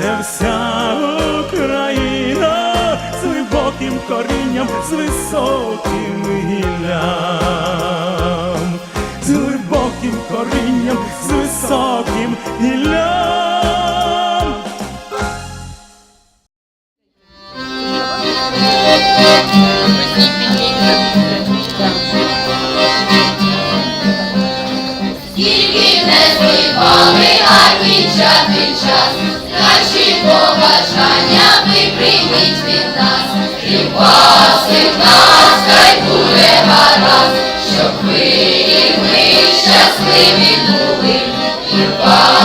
Це вся Україна з глибоким корінням, з високим гіллям, з глибоким корінням, з високим гіллям. Тільки не співали гарні чати час, наші побажання ви прийміть від нас, і пасих нас, хай буде гаразд, щоб ви і ми щасливі були, і пасих